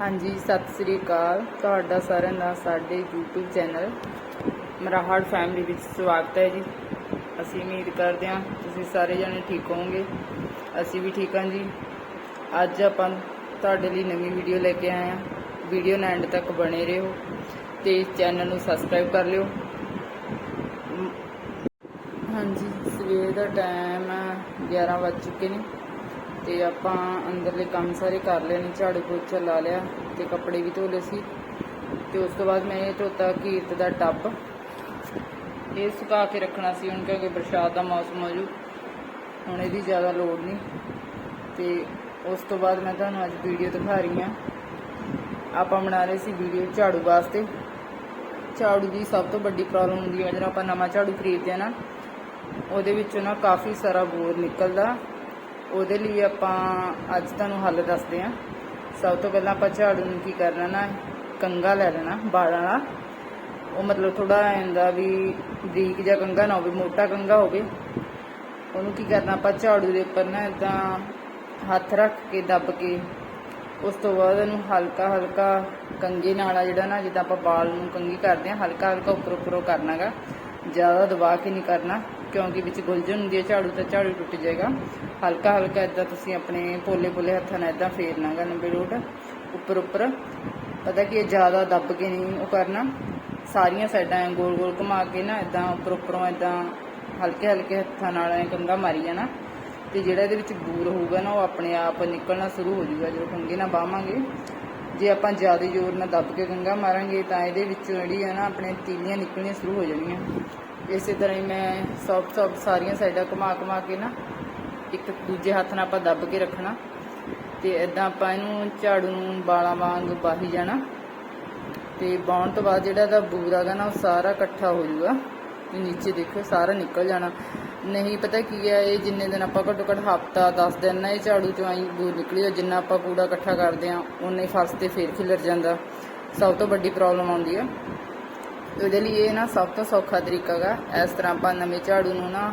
ਹਾਂਜੀ, ਸਤਿ ਸ੍ਰੀ ਅਕਾਲ। ਤੁਹਾਡਾ ਸਾਰਿਆਂ ਦਾ ਸਾਡੇ YouTube ਚੈਨਲ ਮਰਾਹੜ ਫੈਮਿਲੀ ਵਿੱਚ ਸਵਾਗਤ ਹੈ ਜੀ। ਅਸੀਂ ਉਮੀਦ ਕਰਦੇ ਹਾਂ ਤੁਸੀਂ ਸਾਰੇ ਜਣੇ ਠੀਕ ਹੋਵੋਗੇ। ਅਸੀਂ ਵੀ ਠੀਕ ਹਾਂ ਜੀ। ਅੱਜ ਆਪਾਂ ਤੁਹਾਡੇ ਲਈ ਨਵੀਂ ਵੀਡੀਓ ਲੈ ਕੇ ਆਏ ਹਾਂ। ਵੀਡੀਓ ਨੂੰ ਐਂਡ ਤੱਕ ਬਣੇ ਰਹੋ ਤੇ ਚੈਨਲ ਨੂੰ ਸਬਸਕ੍ਰਾਈਬ ਕਰ ਲਿਓ। ਹਾਂਜੀ, ਸਵੇਰ ਦਾ ਟਾਈਮ 11 ਵੱਜ ਚੁੱਕੇ ਨੇ। ਤੇ ਆਪਾਂ ਅੰਦਰਲੇ ਕੰਮ ਸਾਰੇ ਕਰ ਲਏ ਨੇ ਝਾੜੂ ਪੋਚਾ ਲਾ ਲਿਆ ਤੇ ਕੱਪੜੇ ਵੀ ਧੋ ਲਏ ਸੀ। ਤੇ ਉਸ ਤੋਂ ਬਾਅਦ ਮੈਂ ਇਹ ਧੋਤਾ ਕੀਰਤ ਦਾ ਟੱਬ। ਇਹ ਸੁਕਾ ਕੇ ਰੱਖਣਾ ਸੀ ਹੁਣ, ਕਿਉਂਕਿ ਬਰਸਾਤ ਦਾ ਮੌਸਮ ਹੋ ਜੂ। ਹੁਣ ਇਹਦੀ ਜ਼ਿਆਦਾ ਲੋੜ ਨਹੀਂ। ਤੇ ਉਸ ਤੋਂ ਬਾਅਦ ਮੈਂ ਤੁਹਾਨੂੰ ਅੱਜ ਵੀਡੀਓ ਦਿਖਾ ਰਹੀ ਹਾਂ। ਆਪਾਂ ਬਣਾ ਰਹੇ ਸੀ ਵੀਡੀਓ ਝਾੜੂ ਵਾਸਤੇ। ਝਾੜੂ ਦੀ ਸਭ ਤੋਂ ਵੱਡੀ ਪ੍ਰੋਬਲਮ ਹੁੰਦੀ ਹੈ ਜਦੋਂ ਆਪਾਂ ਨਵਾਂ ਝਾੜੂ ਖਰੀਦਦੇ ਆ ਨਾ, ਉਹਦੇ ਵਿੱਚੋਂ ਨਾ ਕਾਫੀ ਸਾਰਾ ਬੋਰ ਨਿਕਲਦਾ। ਉਹਦੇ ਲਈ ਆਪਾਂ ਅੱਜ ਤੁਹਾਨੂੰ ਹੱਲ ਦੱਸਦੇ ਹਾਂ। ਸਭ ਤੋਂ ਪਹਿਲਾਂ ਆਪਾਂ ਝਾੜੂ ਨੂੰ ਕੀ ਕਰਨਾ ਨਾ ਕੰਗਾ ਲੈ ਲੈਣਾ, ਵਾਲਾਂ ਵਾਲਾ। ਉਹ ਮਤਲਬ ਥੋੜਾ ਹੁੰਦਾ ਵੀ ਬਰੀਕ ਜਿਹਾ ਕੰਗਾ ਨਾ ਹੋਵੇ, ਮੋਟਾ ਕੰਗਾ ਹੋਵੇ। ਉਹਨੂੰ ਕੀ ਕਰਨਾ, ਆਪਾਂ ਝਾੜੂ ਦੇ ਉੱਪਰ ਨਾ ਇਦਾਂ ਹੱਥ ਰੱਖ ਕੇ, ਦੱਬ ਕੇ, ਉਸ ਤੋਂ ਬਾਅਦ ਇਹਨੂੰ ਹਲਕਾ ਹਲਕਾ ਕੰਗੇ ਨਾਲ ਆ ਜਿਹੜਾ ਨਾ, ਜਿੱਦਾਂ ਆਪਾਂ ਵਾਲ ਨੂੰ ਕੰਗੀ ਕਰਦੇ ਹਾਂ, ਹਲਕਾ ਹਲਕਾ ਉੱਪਰ ਉੱਪਰੋਂ ਕਰਨਾਗਾ ਜ਼ਿਆਦਾ ਦਬਾ ਕੇ ਨਹੀਂ ਕਰਨਾ। ਕਿਉਂਕਿ ਵਿੱਚ ਗੁਲਜਨ ਹੁੰਦੀ ਹੈ, ਝਾੜੂ ਤਾਂ ਝਾੜੂ ਟੁੱਟ ਜਾਏਗਾ। ਹਲਕਾ ਹਲਕਾ ਇਦਾਂ ਤੁਸੀਂ ਆਪਣੇ ਪੋਲੇ ਪੋਲੇ ਹੱਥਾਂ ਨਾਲ ਇਦਾਂ ਫੇਰਨਾਗਾ ਲੰਬੇ ਰੋਟ ਉੱਪਰ ਉੱਪਰ। ਪਤਾ ਕਿ ਇਹ ਜ਼ਿਆਦਾ ਦੱਬ ਕੇ ਨਹੀਂ ਉਹ ਕਰਨਾ। ਸਾਰੀਆਂ ਸਾਈਡਾਂ ਐਂ ਗੋਲ ਗੋਲ ਘੁਮਾ ਕੇ ਨਾ ਇਦਾਂ ਉੱਪਰ ਉੱਪਰੋਂ ਇਦਾਂ ਹਲਕੇ ਹਲਕੇ ਹੱਥਾਂ ਨਾਲ ਐਂ ਕੰਗਾ ਮਾਰੀ ਜਾਣਾ। ਤੇ ਜਿਹੜਾ ਇਹਦੇ ਵਿੱਚ ਬੂਰ ਹੋਊਗਾ ਨਾ, ਉਹ ਆਪਣੇ ਆਪ ਨਿਕਲਣਾ ਸ਼ੁਰੂ ਹੋ ਜਾਊਗਾ, ਜਦੋਂ ਕੰਗੇ ਨਾਲ ਬਾਵਾਂਗੇ। ਜੇ ਆਪਾਂ ਜ਼ਿਆਦਾ ਜ਼ੋਰ ਨਾਲ ਦੱਬ ਕੇ ਕੰਗਾ ਮਾਰਾਂਗੇ, ਤਾਂ ਇਹਦੇ ਵਿੱਚੋਂ ਜਿਹੜੀ ਹੈ ਨਾ ਆਪਣੇ ਤੀਲੀਆਂ ਨਿਕਲਣੀਆਂ ਸ਼ੁਰੂ ਹੋ ਜਾਣਗੀਆਂ ਇਸੇ ਤਰ੍ਹਾਂ ਹੀ ਮੈਂ ਸੌਫਟ ਸੌਫਟ ਸਾਰੀਆਂ ਸਾਈਡਾਂ ਘੁਮਾ ਘੁਮਾ ਕੇ ਨਾ ਇੱਕ ਦੂਜੇ ਹੱਥ ਨਾਲ ਆਪਾਂ ਦੱਬ ਕੇ ਰੱਖਣਾ। ਤੇ ਇਦਾਂ ਆਪਾਂ ਇਹਨੂੰ ਝਾੜੂ ਨੂੰ ਬਾਲਾਂ ਵਾਂਗ ਬਾਹੀ ਜਾਣਾ। ਤੇ ਬਾਉਣ ਤੋਂ ਬਾਅਦ ਜਿਹੜਾ ਇਹਦਾ ਬੂਰ ਆਗਾ ਨਾ, ਉਹ ਸਾਰਾ ਇਕੱਠਾ ਹੋ ਜਾਊਗਾ। ਤੇ ਨੀਚੇ ਦੇਖੋ ਸਾਰਾ ਨਿਕਲ ਜਾਣਾ। ਨਹੀਂ ਪਤਾ ਕੀ ਹੈ ਇਹ ਜਿੰਨੇ ਦਿਨ ਆਪਾਂ ਘੱਟੋ ਘੱਟ ਹਫਤਾ 10 ਦਿਨ ਨਾ ਇਹ ਝਾੜੂ ਚੋਂ ਆਈ ਬੂਰ ਨਿਕਲੀ ਜਾਂ ਜਿੰਨਾ ਆਪਾਂ ਕੂੜਾ ਇਕੱਠਾ ਕਰਦੇ ਆ ਉਨਾ ਹੀ ਫਰਸ਼ ਤੇ ਫੇਰ ਖਿਲਰ ਜਾਂਦਾ। ਸਭ ਤੋਂ ਵੱਡੀ ਪ੍ਰੋਬਲਮ ਆਉਂਦੀ ਆ। ਉਹਦੇ ਲਈ ਇਹ ਨਾ ਸਭ ਤੋਂ ਸੌਖਾ ਤਰੀਕਾ ਗਾ ਇਸ ਤਰ੍ਹਾਂ ਆਪਾਂ ਨਵੇਂ ਝਾੜੂ ਨੂੰ ਨਾ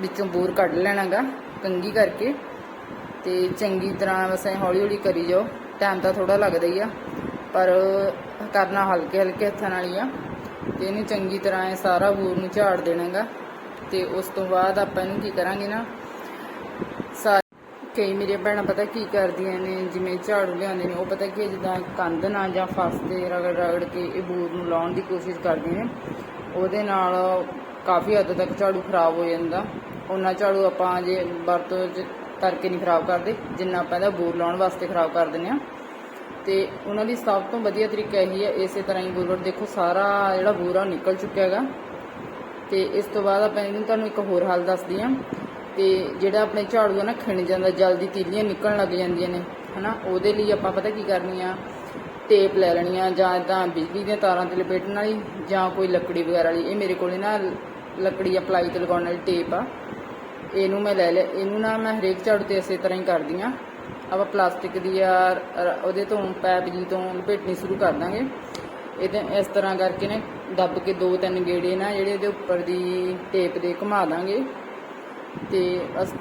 ਵਿੱਚੋਂ ਬੂਰ ਕੱਢ ਲੈਣਾਗਾ ਕੰਗੀ ਕਰਕੇ ਤੇ ਚੰਗੀ ਤਰ੍ਹਾਂ ਵਸੇ ਹੌਲੀ ਹੌਲੀ ਕਰੀ ਜਾਓ। ਟਾਈਮ ਤਾਂ ਥੋੜਾ ਲੱਗਦਾ ਹੀ ਆ, ਪਰ ਕਰਨਾ ਹਲਕੇ ਹਲਕੇ ਹੱਥਾਂ ਨਾਲ ਹੀ ਆ। ਤੇ ਇਹਨੂੰ ਚੰਗੀ ਤਰ੍ਹਾਂ ਇਹ ਸਾਰਾ ਬੂਰ ਨੂੰ ਝਾੜ ਦੇਣਾਗਾ। ਤੇ ਉਸ ਤੋਂ ਬਾਅਦ ਆਪਾਂ ਇਹਨੂੰ ਕੀ ਕਰਾਂਗੇ ਨਾ ਕਈ ਮੇਰੀਆਂ ਭੈਣਾਂ ਪਤਾ ਕੀ ਕਰਦੀਆਂ ਨੇ, ਜਿਵੇਂ ਝਾੜੂ ਲਿਆਉਂਦੇ ਨੇ, ਉਹ ਪਤਾ ਕੀ ਜਿੱਦਾਂ ਕੰਧ ਨਾਲ ਜਾਂ ਫਸ ਤੇ ਰਗੜ ਰਗੜ ਕੇ ਇਹ ਬੂਰ ਨੂੰ ਲਾਉਣ ਦੀ ਕੋਸ਼ਿਸ਼ ਕਰਦੀਆਂ ਨੇ। ਉਹਦੇ ਨਾਲ ਕਾਫੀ ਹੱਦ ਤੱਕ ਝਾੜੂ ਖਰਾਬ ਹੋ ਜਾਂਦਾ। ਉਹਨਾਂ ਝਾੜੂ ਆਪਾਂ ਜੇ ਵਰਤੋਂ 'ਚ ਕਰਕੇ ਨਹੀਂ ਖਰਾਬ ਕਰਦੇ, ਜਿੰਨਾ ਆਪਾਂ ਇਹਦਾ ਬੂਰ ਲਾਉਣ ਵਾਸਤੇ ਖਰਾਬ ਕਰ ਦਿੰਦੇ ਆ ਤੇ ਉਹਨਾਂ ਲਈ ਸਭ ਤੋਂ ਵਧੀਆ ਤਰੀਕਾ ਇਹੀ ਹੈ, ਇਸੇ ਤਰ੍ਹਾਂ ਹੀ ਬੂਰ ਦੇਖੋ ਸਾਰਾ ਜਿਹੜਾ ਬੂਰਾ ਉਹ ਨਿਕਲ ਚੁੱਕਿਆ ਹੈਗਾ। ਤੇ ਇਸ ਤੋਂ ਬਾਅਦ ਆਪਾਂ ਇਹਨੂੰ ਤੁਹਾਨੂੰ ਇੱਕ ਹੋਰ ਹੱਲ ਦੱਸਦੀ ਆ ਤੇ ਜਿਹੜਾ ਆਪਣੇ ਝਾੜੂ ਆ ਨਾ ਖਿਣ ਜਾਂਦਾ, ਜਲਦੀ ਤੀਲੀਆਂ ਨਿਕਲਣ ਲੱਗ ਜਾਂਦੀਆਂ ਨੇ, ਹਨਾ? ਉਹਦੇ ਲਈ ਆਪਾਂ ਪਤਾ ਕੀ ਕਰਨੀ ਆ? ਟੇਪ ਲੈ ਲੈਣੀ ਆ ਜਾਂ ਇਦਾਂ ਬਿਜਲੀ ਦੀਆਂ ਤਾਰਾਂ ਤੇ ਲਪੇਟਣ ਵਾਲੀ ਜਾਂ ਕੋਈ ਲੱਕੜੀ ਵਗੈਰਾ ਵਾਲੀ। ਇਹ ਮੇਰੇ ਕੋਲੇ ਨਾ ਲੱਕੜੀ ਅਪਲਾਈ ਤੇ ਲਗਾਉਣ ਵਾਲੀ ਟੇਪ ਆ। ਇਹਨੂੰ ਮੈਂ ਲੈ ਲਿਆ। ਇਹਨੂੰ ਨਾ ਮੈਂ ਹਰੇਕ ਝਾੜੂ ਤੇ ਇਸੇ ਤਰ੍ਹਾਂ ਹੀ ਕਰਦੀ ਆ। ਆਪਾਂ ਪਲਾਸਟਿਕ ਦੀ ਆ ਉਹਦੇ ਤੋਂ ਪੈਪ ਜੀ ਤੋਂ ਲਪੇਟਣੀ ਸ਼ੁਰੂ ਕਰ ਦਾਂਗੇ। ਇਹਦੇ ਇਸ ਤਰ੍ਹਾਂ ਕਰਕੇ ਨਾ ਦੱਬ ਕੇ ਦੋ ਤਿੰਨ ਗੇੜੇ ਨਾ ਜਿਹੜੇ ਇਹਦੇ ਉੱਪਰ ਦੀ ਟੇਪ ਦੇ ਘੁਮਾ ਦਾਂਗੇ। ਤੇ ਇਸ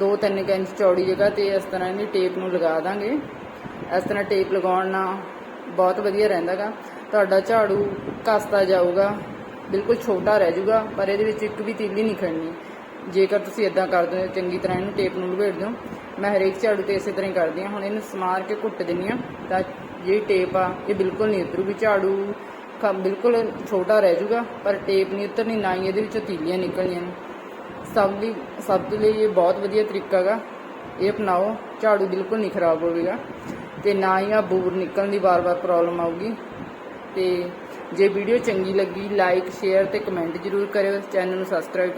ਦੋ ਤਿੰਨ ਕੁ ਇੰਚ ਚੌੜੀ ਜਗ੍ਹਾ ਤੇ ਇਸ ਤਰ੍ਹਾਂ ਇਹਨੇ ਟੇਪ ਨੂੰ ਲਗਾ ਦਾਂਗੇ। ਇਸ ਤਰ੍ਹਾਂ ਟੇਪ ਲਗਾਉਣ ਨਾਲ ਬਹੁਤ ਵਧੀਆ ਰਹਿੰਦਾਗਾ। ਤੁਹਾਡਾ ਝਾੜੂ ਘਸਦਾ ਜਾਊਗਾ, ਬਿਲਕੁਲ ਛੋਟਾ ਰਹਿ ਜਾਊਗਾ, ਪਰ ਇਹਦੇ ਵਿੱਚ ਇੱਕ ਵੀ ਤੀਲੀ ਨਹੀਂ ਖੜਨੀ। ਜੇਕਰ ਤੁਸੀਂ ਇਦਾਂ ਕਰਦੇ ਹੋ, ਚੰਗੀ ਤਰ੍ਹਾਂ ਇਹਨੂੰ ਟੇਪ ਨੂੰ ਲਪੇਟ ਦਿਓ। ਮੈਂ ਹਰੇਕ ਝਾੜੂ ਤੇ ਇਸੇ ਤਰ੍ਹਾਂ ਹੀ ਕਰਦੀ ਹਾਂ। ਹੁਣ ਇਹਨੂੰ ਸਮਾਰ ਕੇ ਘੁੱਟ ਦਿੰਨੀ ਆ ਤਾਂ ਜਿਹੜੀ ਟੇਪ ਆ, ਇਹ ਬਿਲਕੁਲ ਨਹੀਂ ਉਤਰੂਗੀ। ਝਾੜੂ ਕ- ਬਿਲਕੁਲ ਛੋਟਾ ਰਹਿ ਜਾਊਗਾ, ਪਰ ਟੇਪ ਨਹੀਂ ਉਤਰਨੀ, ਨਾ ਹੀ ਇਹਦੇ ਵਿੱਚੋਂ ਤੀਲੀਆਂ ਨਿਕਲਣੀਆਂ ਸਭ ਲਈ ਸਭ ਦੇ ਲਈ ਇਹ ਬਹੁਤ ਵਧੀਆ ਤਰੀਕਾ ਹੈਗਾ ਇਹ ਅਪਣਾਓ, ਝਾੜੂ ਬਿਲਕੁਲ ਨਹੀਂ ਖਰਾਬ ਹੋਵੇਗਾ। ਤੇ ਨਾ ਹੀ ਆ ਬੂਰ ਨਿਕਲਣ ਦੀ ਵਾਰ-ਵਾਰ ਪ੍ਰੋਬਲਮ ਆਊਗੀ। ਤੇ ਜੇ ਵੀਡੀਓ ਚੰਗੀ ਲੱਗੀ ਲਾਈਕ ਸ਼ੇਅਰ ਤੇ ਕਮੈਂਟ ਜ਼ਰੂਰ ਕਰਿਓ। ਚੈਨਲ ਨੂੰ ਸਬਸਕ੍ਰਾਈਬ